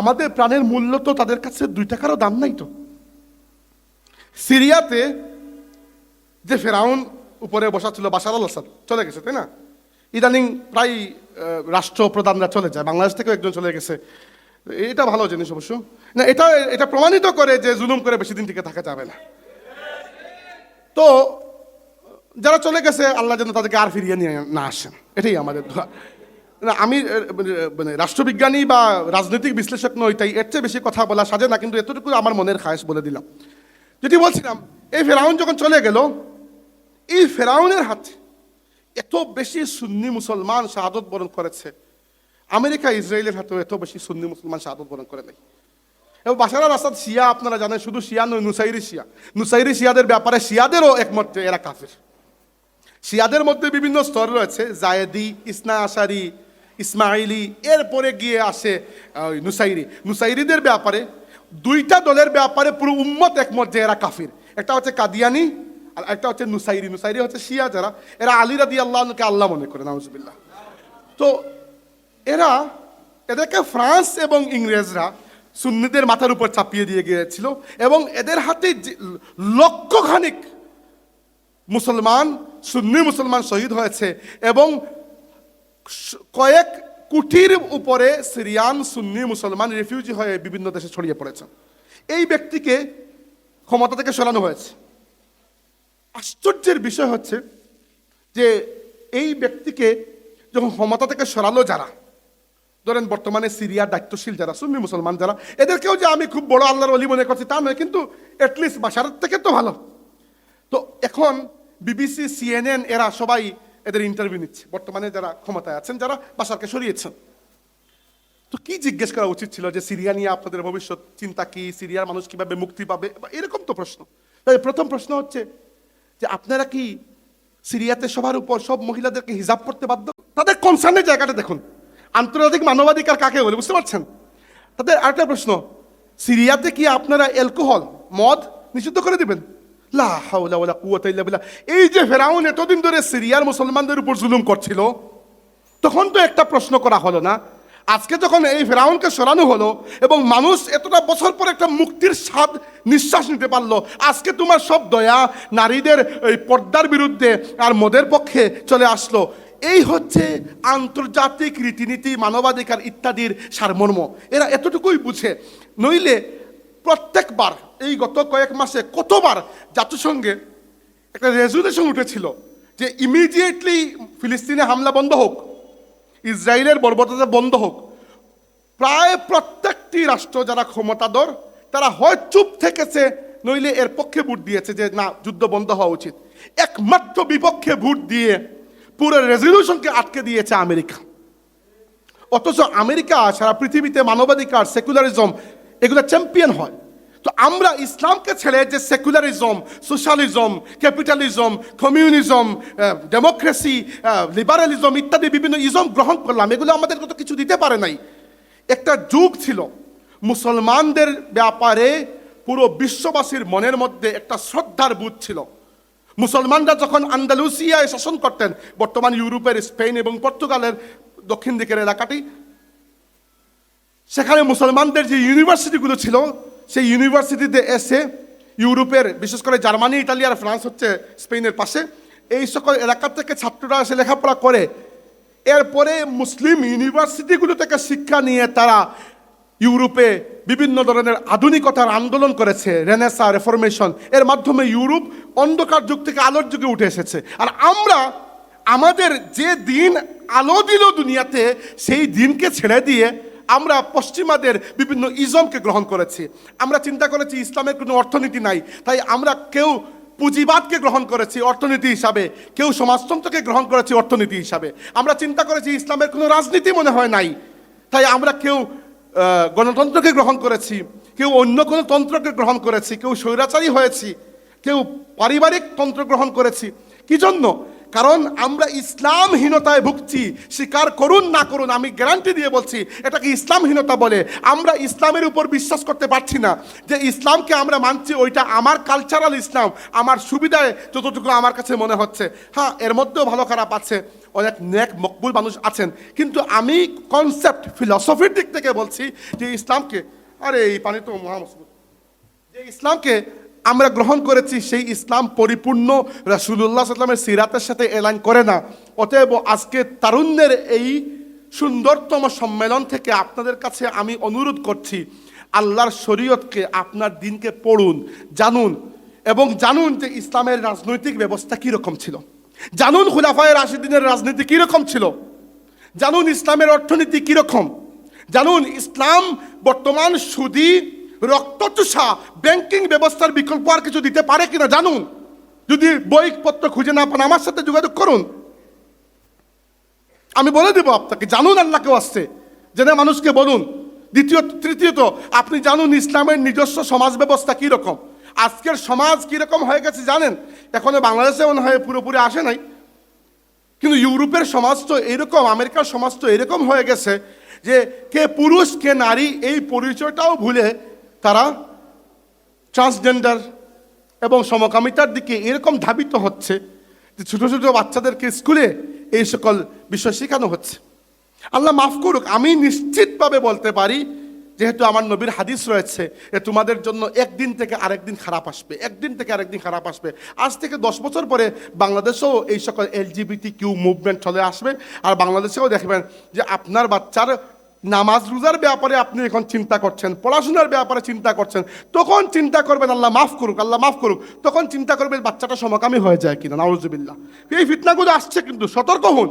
আমাদের প্রাণের মূল্য তো তাদের কাছে দুই টাকারও দাম নাই তো। সিরিয়াতে যে ফেরাউন উপরে বসা ছিল, বাশার আল আসাদ চলে গেছে, তাই না? ইদানিং প্রায় রাষ্ট্রপ্রধানরা চলে যায়, বাংলাদেশ থেকেও একজন চলে গেছে। এটা ভালো জিনিস অবশ্য। না, এটা এটা প্রমাণিত করে যে জুলুম করে বেশি দিন টিকে থাকা যাবে না। তো, যারা চলে গেছে, আল্লাহ যেন তাদেরকে আর ফিরিয়ে নিয়ে না আসেন। এটাই আমাদের আমি মানে, মানে রাষ্ট্রবিজ্ঞানী বা রাজনৈতিক বিশ্লেষক নই তাই এর চেয়ে বেশি কথা বলা সাজে না কিন্তু এতটুকু আমার মনের খায়েশ বলে দিলাম। যদি বলছিলাম এই ফেরাউন যখন চলে গেল এই ফেরাউনের হাতে এত বেশি সুন্নি মুসলমান শাহাদত বরণ করেছে। আমেরিকা ইসরায়েলের হাতেও এত বেশি সুন্নি মুসলমান শাহাদত বরণ করে নাই। এবং আল আসাদ শিয়া আপনারা জানেন শুধু শিয়া নয় নুসাইরি শিয়া। নুসাইরি শিয়াদের ব্যাপারে শিয়াদেরও একমত এরা কাফির। শিয়াদের মধ্যে বিভিন্ন স্তর রয়েছে জায়েদি ইসনা আশারি ইসমাইলি এরপরে গিয়ে আসে ওই নুসাইরি। নুসাইরিদের ব্যাপারে, দুইটা দলের ব্যাপারে পুরো উম্মত একমত যে এরা কাফির। একটা হচ্ছে কাদিয়ানি, আর একটা হচ্ছে নুসাইরি। নুসাইরি হচ্ছে শিয়া যারা, এরা আলী রাদি আল্লাহকে আল্লাহ মনে করে, নাউজুবিল্লাহ। তো এরা এদেরকে ফ্রান্স এবং ইংরেজরা সুন্নিদের মাথার উপর চাপিয়ে দিয়ে গিয়েছিল এবং এদের হাতে লক্ষখানিক মুসলমান, সুন্নি মুসলমান শহীদ হয়েছে এবং কয়েক কোটির উপরে সিরিয়ান সুন্নি মুসলমান রিফিউজি হয়ে বিভিন্ন দেশে ছড়িয়ে পড়েছে। এই ব্যক্তিকে ক্ষমতা থেকে সরানো হয়েছে। আশ্চর্যের বিষয় হচ্ছে যে এই ব্যক্তিকে যখন ক্ষমতা থেকে সরালো যারা, ধরেন বর্তমানে সিরিয়ার দায়িত্বশীল যারা, সুন্নি মুসলমান যারা, এদেরকেও যে আমি খুব বড় আল্লাহর অলি মনে করছি তা নয়, কিন্তু অ্যাটলিস্ট বাসারের থেকে তো ভালো। তো এখন বিবিসি, সিএনএন এরা সবাই এদের ইন্টারভিউ নিচ্ছে। বর্তমানে যারা ক্ষমতায় আছেন, যারা বাসারকে সরিয়েছেন। তো কি জিজ্ঞেস করা উচিত ছিল যে, সিরিয়া নিয়ে আপনাদের ভবিষ্যৎ চিন্তা কি? সিরিয়ার মানুষ কীভাবে মুক্তি পাবে? এরকম তো প্রশ্ন। তাই প্রথম প্রশ্ন হচ্ছে যে, আপনারা কি সিরিয়াতে সবার উপর সব মহিলাদেরকে হিজাব করতে বাধ্য? তাদের কনসার্নের জায়গাটা দেখুন। আন্তর্জাতিক মানবাধিকার কাকে বলে, বুঝতে পারছেন? তাদের আরেকটা প্রশ্ন, সিরিয়াতে কি আপনারা অ্যালকোহল মদ নিষিদ্ধ করে দিবেন? লা হাওলা ওয়ালা কুওয়াতা ইল্লা বিল্লাহ। এই যে ফেরাউন এতদিন ধরে সিরিয়ার মুসলমানদের উপর জুলুম করছিল, তখন তো একটা প্রশ্ন করা হলো না। আজকে যখন এই ফেরাউনকে সরানো হলো এবং মানুষ এতটা বছর পর একটা মুক্তির স্বাদ, নিঃশ্বাস নিতে পারল, আজকে তোমার সব দয়া নারীদের এই পর্দার বিরুদ্ধে আর মদের পক্ষে চলে আসলো। এই হচ্ছে আন্তর্জাতিক রীতিনীতি, মানবাধিকার ইত্যাদির সারমর্ম। এরা এতটুকুই বুঝে। নইলে প্রত্যেকবার, এই গত কয়েক মাসে কতবার জাতিসংঘে একটা রেজুলেশন উঠেছিল যে ইমিডিয়েটলি ফিলিস্তিনে হামলা বন্ধ হোক, ইসরায়েলের বর্বরতা বন্ধ হোক, প্রায় প্রত্যেকটি রাষ্ট্র যারা ক্ষমতাধর, তারা হয় চুপ থেকেছে, নইলে এর পক্ষে ভোট দিয়েছে যে না, যুদ্ধ বন্ধ হওয়া উচিত। একমাত্র বিপক্ষে ভোট দিয়ে পুরো রেজলিউশনকে আটকে দিয়েছে আমেরিকা। অথচ আমেরিকা সারা পৃথিবীতে মানবাধিকার, সেকুলারিজম এগুলো চ্যাম্পিয়ন হয়। তো আমরা ইসলামকে ছেড়ে যে secularism socialism capitalism communism democracy liberalism ইত্যাদি বিভিন্ন ইজম গ্রহণ করলাম, এগুলো আমাদের তো কিছু দিতে পারে নাই। একটা যুগ ছিল, মুসলমানদের ব্যাপারে পুরো বিশ্ববাসীর মনের মধ্যে একটা শ্রদ্ধার বুধ ছিল। মুসলমানরা যখন আন্দালুসিয়ায় শাসন করতেন, বর্তমান ইউরোপের স্পেন এবং পর্তুগালের দক্ষিণ দিকের এলাকাটি সেখানে মুসলমানদের যে ইউনিভার্সিটিগুলো ছিল, সেই ইউনিভার্সিটিতে এসে ইউরোপের, বিশেষ করে জার্মানি, ইতালি আর ফ্রান্স হচ্ছে স্পেনের পাশে, এই সকল এলাকা থেকে ছাত্ররা এসে লেখাপড়া করে। এরপরে মুসলিম ইউনিভার্সিটিগুলো থেকে শিক্ষা নিয়ে তারা ইউরোপে বিভিন্ন ধরনের আধুনিকতার আন্দোলন করেছে, রেনেসা, রেফরমেশন। এর মাধ্যমে ইউরোপ অন্ধকার যুগ থেকে আলোর যুগে উঠে এসেছে। আর আমরা, আমাদের যে দিন আলো দিল দুনিয়াতে, সেই দিনকে ছেড়ে দিয়ে আমরা পশ্চিমাদের বিভিন্ন ইজমকে গ্রহণ করেছি। আমরা চিন্তা করেছি ইসলামের কোনো অর্থনীতি নাই। তাই আমরা কেউ পুঁজিবাদকে গ্রহণ করেছি অর্থনীতি হিসাবে। কেউ সমাজতন্ত্রকে গ্রহণ করেছি অর্থনীতি হিসাবে। আমরা চিন্তা করেছি ইসলামের কোনো রাজনীতি মনে হয় নাই। তাই আমরা কেউ গণতন্ত্রকে গ্রহণ করেছি। কেউ অন্য কোনো তন্ত্রকে গ্রহণ করেছি। কেউ স্বৈরাচারী হয়েছি। কেউ পারিবারিক তন্ত্র গ্রহণ করেছি। কি জন্য? কারণ আমরা ইসলামহীনতায় ভুগছি, স্বীকার করুন না করুন, আমি গ্যারান্টি দিয়ে বলছি, এটাকে ইসলামহীনতা বলে। আমরা ইসলামের উপর বিশ্বাস করতে পারছি না যে ইসলামকে আমরা মানছি, ওইটা আমার কালচারাল ইসলাম, আমার সুবিধায় যতটুকু আমার কাছে মনে হচ্ছে। হ্যাঁ এর মধ্যেও ভালো খারাপ আছে, অনেক নেক, মকবুল মানুষ আছেন, কিন্তু আমি কনসেপ্ট ফিলসফির দিক থেকে বলছি যে ইসলামকে, আরে এই পানি তো মহামসবুত যে ইসলামকে আমরা গ্রহণ করেছি, সেই ইসলাম পরিপূর্ণ। রাসুল্লাহ সাল্লামের সিরাতের সাথে এলাইন করে না। অতএব আজকে তারুণ্যের এই সুন্দরতম সম্মেলন থেকে আপনাদের কাছে আমি অনুরোধ করছি, আল্লাহর শরীয়তকে, আপনার দিনকে পড়ুন, জানুন এবং জানুন যে ইসলামের রাজনৈতিক ব্যবস্থা কীরকম ছিল। জানুন খুলাফায়ের রাশিদিনের রাজনীতি কীরকম ছিল। জানুন ইসলামের অর্থনীতি কীরকম। জানুন ইসলাম বর্তমান সুদী রক্তচুষা ব্যাংকিং ব্যবস্থার বিকল্প আর কিছু দিতে পারে কিনা জানুন। যদি বইপত্র খুঁজে না পান, আমার সাথে যোগাযোগ করুন। আমি বলে দেবো আপনাকে, জানুন আল্লাহ কেউ আসছে। জেনে মানুষকে বলুন, দ্বিতীয়, তৃতীয়ত, আপনি জানুন ইসলামের নিজস্ব সমাজ ব্যবস্থা কীরকম? আজকের সমাজ কীরকম হয়ে গেছে জানেন? এখনও বাংলাদেশে মনে হয় পুরোপুরি আসে নাই। কিন্তু ইউরোপের সমাজ তো এরকম, আমেরিকার সমাজ তো এরকম হয়ে গেছে যে কে পুরুষ, কে নারী, এই পরিচয়টাও ভুলে তারা ট্রান্সজেন্ডার এবং সমকামিতার দিকে এরকম ধাবিত হচ্ছে যে ছোটো ছোটো বাচ্চাদেরকে স্কুলে এই সকল বিষয় শেখানো হচ্ছে। আল্লাহ মাফ করুক, আমি নিশ্চিতভাবে বলতে পারি, যেহেতু আমার নবীর হাদিস রয়েছে যে তোমাদের জন্য একদিন থেকে আরেকদিন খারাপ আসবে, একদিন থেকে আরেকদিন খারাপ আসবে। আজ থেকে দশ বছর পরে বাংলাদেশেও এই সকল এলজিবিটি কিউ মুভমেন্ট চলে আসবে। আর বাংলাদেশেও দেখবেন যে আপনার বাচ্চার নামাজ রোজার ব্যাপারে আপনি এখন চিন্তা করছেন, পড়াশোনার ব্যাপারে চিন্তা করছেন, তখন চিন্তা করবেন, আল্লাহ মাফ করুক, আল্লাহ মাফ করুক, তখন চিন্তা করবেন বাচ্চাটা সমকামী হয়ে যায় কিনা, নাউজুবিল্লাহ। এই ফিতনাগুলো আসছে কিন্তু সতর্ক হন।